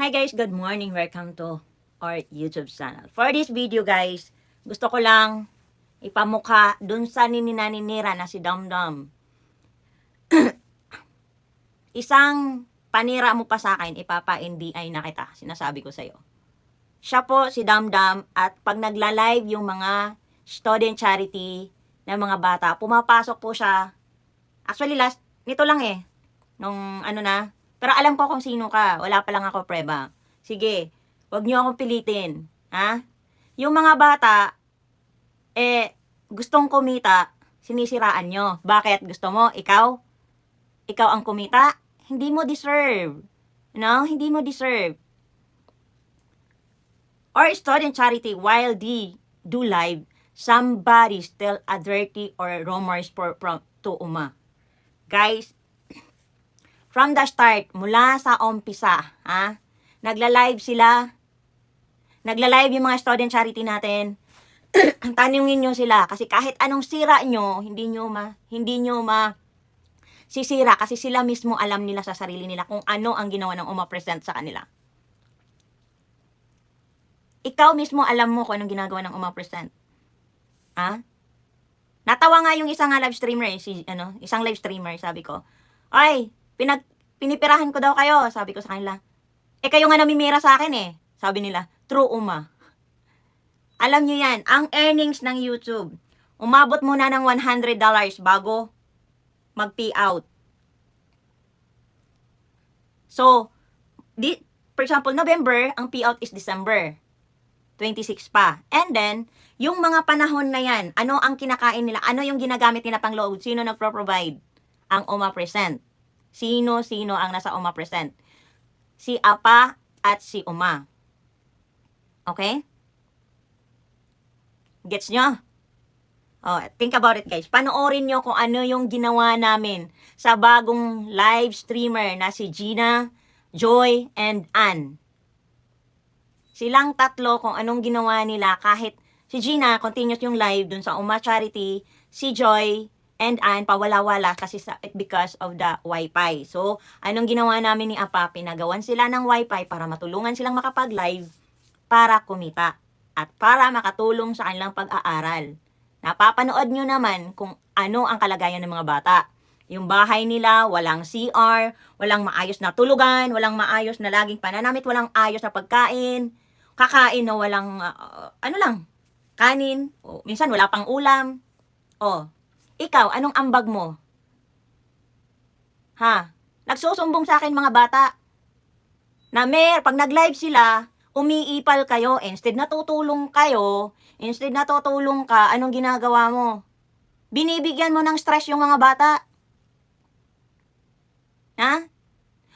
Hi guys, good morning. Welcome to our YouTube channel. For this video guys, gusto ko lang ipamukha dun sa nininaninira na si Damdam. Isang panira mo pa sa akin, ipapa-NBI na kita. Sinasabi ko sa'yo. Siya po si Damdam at pag nagla-live yung mga student charity ng mga bata, pumapasok po siya. Actually last, nito lang eh. Nung ano na, pero alam ko kung sino ka. Wala pa lang ako preba. Sige, wag niyo akong pilitin. Ha? Yung mga bata, eh, gustong kumita, sinisiraan nyo. Bakit? Gusto mo? Ikaw? Ikaw ang kumita? Hindi mo deserve. No? Hindi mo deserve. Or student charity while they do live, somebody still a dirty or rumors for, from, to uma. Guys, from the start, mula sa umpisa, ha? Nagla-live sila. Nagla-live yung mga student charity natin. Tanungin nyo sila kasi kahit anong sira nyo, hindi nyo ma, hindi nyo ma sisira kasi sila mismo alam nila sa sarili nila kung ano ang ginawa ng UMA present sa kanila. Ikaw mismo alam mo kung anong ginagawa ng UMA present. Ha? Natawa nga yung isang nga live streamer, eh, si, ano, isang live streamer, sabi ko, ay, pinag, pinipirahan ko daw kayo, sabi ko sa kanila. Eh, kayo nga namimira sa akin eh. Sabi nila, true uma. Alam nyo yan, ang earnings ng YouTube, umabot muna ng $100 bago mag-pay out. So, di, for example, November, ang payout is December. 26 pa. And then, yung mga panahon na yan, ano ang kinakain nila? Ano yung ginagamit nila pang load? Sino nagpro-provide? Ang OMA Present. Sino-sino ang nasa OMA Present? Si Apa at si Uma. Okay? Gets nyo? Oh, think about it guys. Panoorin nyo kung ano yung ginawa namin sa bagong live streamer na si Gina, Joy, and Ann. Silang tatlo kung anong ginawa nila kahit si Gina continuous yung live dun sa Uma Charity, si Joy and Ann pawala-wala kasi sa because of the wifi. So, anong ginawa namin ni Apa? Pinagawan sila ng wifi para matulungan silang makapag-live para kumita at para makatulong sa kanilang pag-aaral. Napapanood nyo naman kung ano ang kalagayan ng mga bata. Yung bahay nila, walang CR, walang maayos na tulugan, walang maayos na laging pananamit, walang ayos na pagkain, kakain na walang, uh, ano lang, kanin, o minsan wala pang ulam. O, ikaw, anong ambag mo? Ha? Nagsusumbong sa akin mga bata. Na mer, pag nag-live sila, umiipal kayo, instead na tutulong kayo, instead na tutulong ka, anong ginagawa mo? Binibigyan mo ng stress yung mga bata. Ha?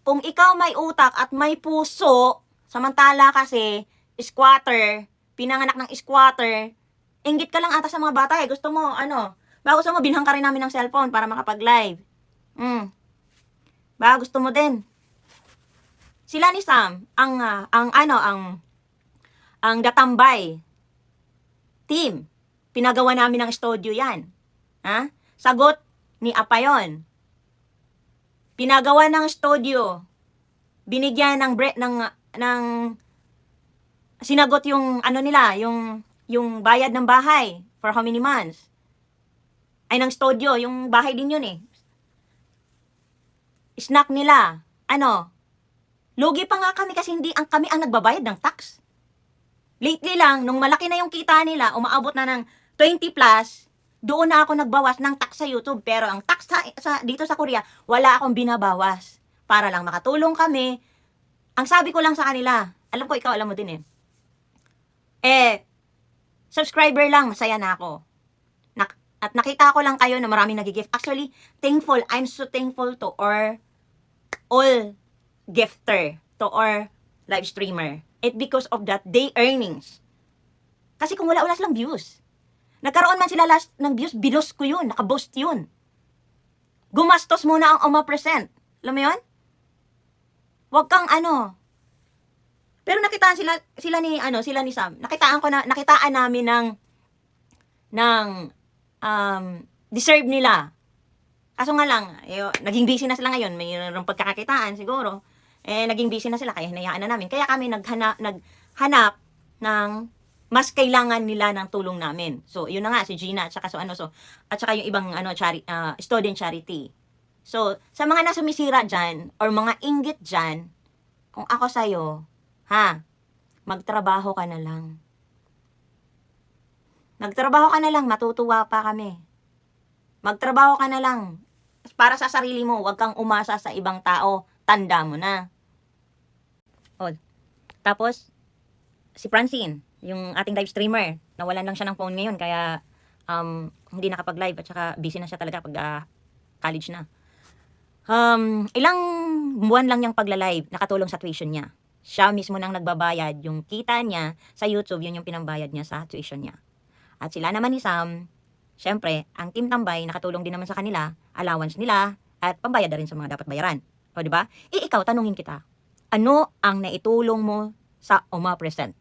Kung ikaw may utak at may puso, samantala kasi, squatter, pinanganak ng squatter, inggit ka lang ata sa mga bata eh. Gusto mo, ano, baka gusto mo, binhang ka rin namin ng cellphone para makapag-live. Mm. Baka gusto mo din. Sila ni Sam, ang, ah, ang ano, ang, ang datambay team. Pinagawa namin ng studio yan. Ha? Sagot ni Apayon. Pinagawa ng studio. Binigyan ng bre ng ng sinagot yung ano nila, yung yung bayad ng bahay for how many months? Ay ng studio, yung bahay din yun eh. Snack nila. Ano? Lugi pa nga kami kasi hindi ang kami ang nagbabayad ng tax. Lately lang, nung malaki na yung kita nila, umaabot na ng 20 plus, doon na ako nagbawas ng tax sa YouTube. Pero ang tax sa, sa, dito sa Korea, wala akong binabawas. Para lang makatulong kami. Ang sabi ko lang sa kanila, alam ko ikaw alam mo din eh. Eh, subscriber lang, masaya na ako. At nakita ko lang kayo na maraming nagigift. Actually, thankful. I'm so thankful to our all gifter, to our live streamer. It because of that, day earnings. Kasi kung wala, wala silang views. Nagkaroon man sila last ng views, binos ko yun, nakaboost yun. Gumastos muna ang Oma Present. Alam mo yun? Huwag kang ano. Pero nakitaan sila, sila ni, ano, sila ni Sam. Nakitaan ko na, nakitaan namin ng, ng, um, deserve nila. Kaso nga lang, eh, naging busy na sila ngayon, mayroong pagkakakitaan siguro. Eh, naging busy na sila, kaya hinayaan na namin. Kaya kami naghana, naghanap ng mas kailangan nila ng tulong namin. So, yun na nga, si Gina, at saka, so, ano, so, at saka yung ibang ano, chari, ah, student charity. So, sa mga nasa misira dyan, or mga inggit dyan, kung ako sa'yo, ha, magtrabaho ka na lang. Magtrabaho ka na lang, matutuwa pa kami. Magtrabaho ka na lang. Para sa sarili mo, huwag kang umasa sa ibang tao. Tanda mo na. O, tapos, si Francine, yung ating live streamer, nawalan lang siya ng phone ngayon, kaya um, hindi nakapag-live at saka busy na siya talaga pag ah, college na. Um, ilang buwan lang niyang pagla-live, nakatulong sa tuition niya. Siya mismo nang nagbabayad, yung kita niya sa YouTube, yun yung pinambayad niya sa tuition niya. At sila naman ni Sam, syempre, ang Team Tambay, nakatulong din naman sa kanila, allowance nila, at pambayad na rin sa mga dapat bayaran. O, di ba? Eh, ikaw, tanungin kita, ano ang naitulong mo sa Oma Present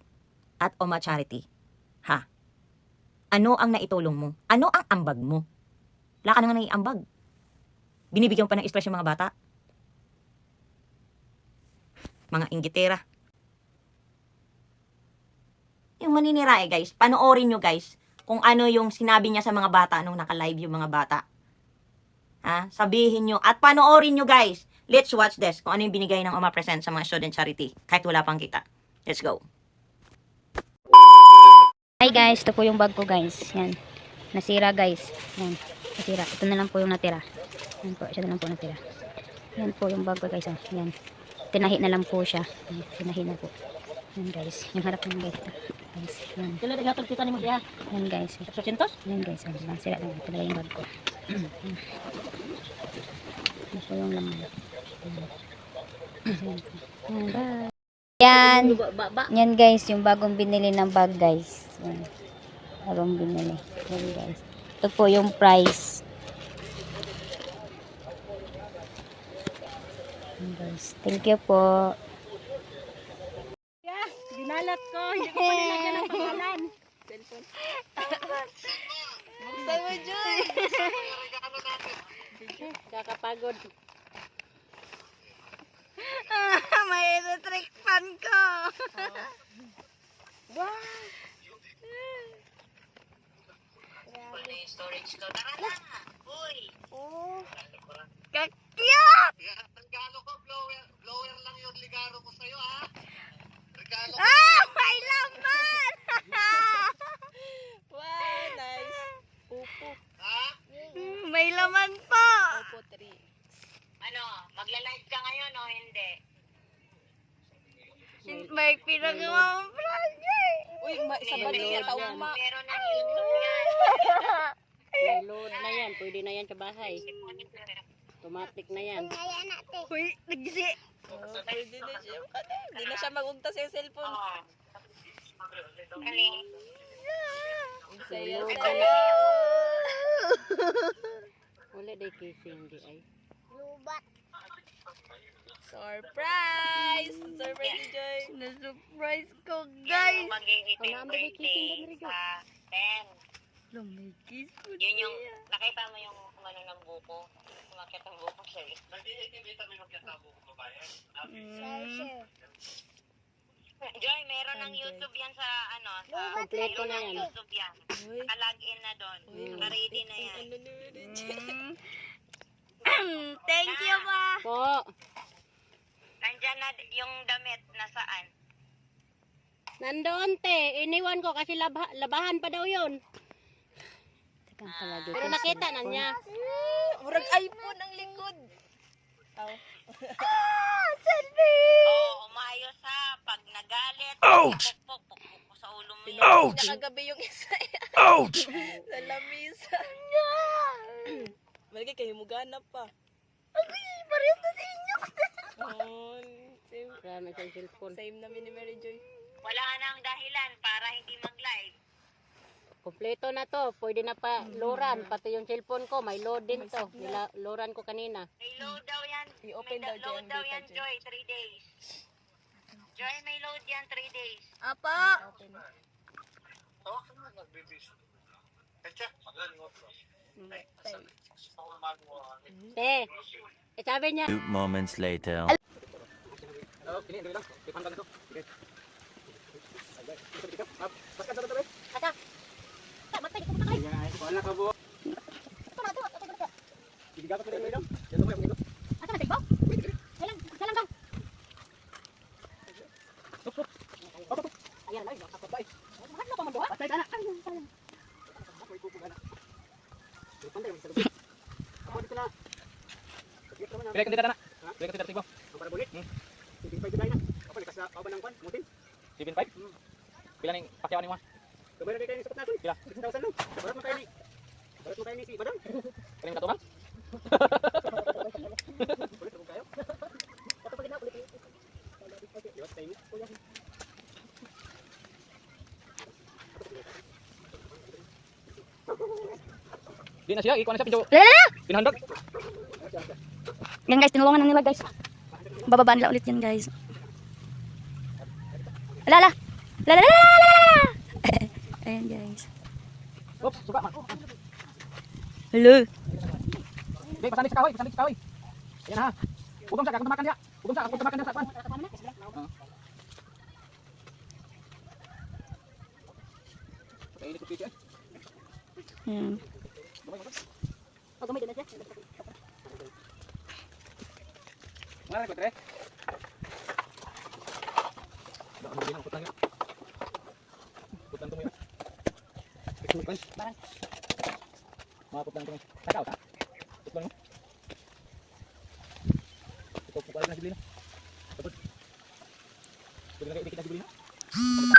at Oma Charity? Ha? Ano ang naitulong mo? Ano ang ambag mo? Wala ka nang naiambag. Binibigyan pa ng stress yung mga bata. Mga inggitera. Yung maninira eh guys, panoorin nyo guys kung ano yung sinabi niya sa mga bata nung naka-live yung mga bata. Ha? Sabihin nyo. At panoorin nyo guys. Let's watch this. Kung ano yung binigay ng Oma Present sa mga student charity. Kahit wala pang kita. Let's go. Hi guys, ito po yung bag ko guys. Yan. Nasira guys. Yan. Nasira. Ito na lang po yung natira. Yan po. Siya na lang po natira. Yan po yung bag ko guys. Oh. Yan. Tinahi na lang po siya. Tinahi na po. Yan guys. Yung harap ng guys. Guys. Yan. Tuloy na kita ni mo siya. Yan guys. Sa Chintos? Yan guys. Na. Ito na yung bag ko. Yan. Yan po yung laman. Yan. Yan. Yan. Bye. Yan. Yan guys, yung bagong binili ng bag guys. Yan. Bagong binili. Yan guys. Ito po yung price. Yan guys. Thank you po. Dinalat ko, hindi ko pa nilagyan ng pangalan. Cellphone. Buksan mo, Joy. Kakapagod. May electric fan ko. wow. storage ko. Tara na. Uy. Oh. Kakyat! Regalo ko, blower, blower lang yung ligaro ko sa'yo, ha? Regalo ko. Ah! May laman! wow, nice. Upo. Ha? May laman pa. Upo 3. Ano, magla-live ka ngayon o hindi? May pinagawang project. Uy, ma isa ba niya tauma? Meron na YouTube yan. May load na yan. Pwede na yan sa bahay. Automatic na yan. Uy, nagsi. Oh, pwede na siya. Ano? Hindi na siya magugta sa cellphone. Saya, Load saya. Wala day kissing di ay. Surprise! Surprise ni Joy. Na-surprise ko, guys. Mag-i-happy Ang namin may kissing birthday doon, Rigo. sa 10. Lumikis po Yun yung, nakita mo yung ano ng buko? Umakit ang buko siya eh. Nag-i-ikimita mo yung kitabo ko, babae. Mm. Joy, meron ng YouTube yan sa ano, sa Kompleto na yan. YouTube yan. Uy. Naka-login na doon. Naka-ready na yan. Joy? Thank you, ma. Po. Nandyan na yung damit nasaan? Nandoon te. Iniwan ko kasi labha, labahan pa daw yun. Teka, palagi Pero nakita na niya. Murag iPhone ang likod. Aw. Oo, umayos ha. Pag nagalit, Ouch! mo sa ulo mo yan. Ouch! Nakagabi yung isa. Ouch! sa lamisa. Malagay kayo mo ganap pa. Agay, parehas na sa inyo. oh, same, Marami siyang cellphone. same namin ni Mary Joy. Wala nang dahilan para hindi mag-live. Kompleto na to. Pwede na pa loran. Pati yung cellphone ko. May load din to. Nila, loran ko kanina. May load daw yan. I-open may daw load daw yan. Joy. 3 days. Joy, may load yan 3 days. Apa? Oh, nagbibis. Kaya, Te. Eh, sabi niya. Two moments later. Oh, ini dulu lang. Tipan ka na to. Sige. Ah, Paskat na to, Kata. Tak, matay, di ko matakay. Wala ka po. Ito na, ito, ito, ito, ito. Ibigapat mo dito. Dito Pilih kita na. Pilih kita tiba. Para bulit. Sipin pa na. Apa likas na kauban ng kwan? Mutin. Sipin pa. Pila ning pakyawan ni mo? Kamera kay ni sapat natin. Pila. 6,000 lang. Barat mo kay ni. Barat mo kay ni si Badang. Kani mo katubang? Bulit mo kayo. Na bulit. Yo, tayo ni. Di na siya, ikuha na siya pinjo. Lala! Pinahandog. Yan guys, tinulungan na nila guys. Bababa nila ulit yan guys. Lala! Lala! Lala! Lala! Ayan guys. Oops, suka man. Hello. Di, pasandik sa kahoy, pasandik sa kahoy. Ayan ha. Ugom sa, kakong tamakan niya. Ugom sa, kakong tamakan niya sa kwan. Oo. Okay, ini kupiti eh. Ayan. Oh, na siya. Mana ko tre? Baka mo din ang putang yun. Putang tumoy. Ito kan. Barang. Mga putang tumoy. Takaw ta. Putang mo. Ito po pala na sibili na. Tapos. Pwede na kayo idikit na sibili na.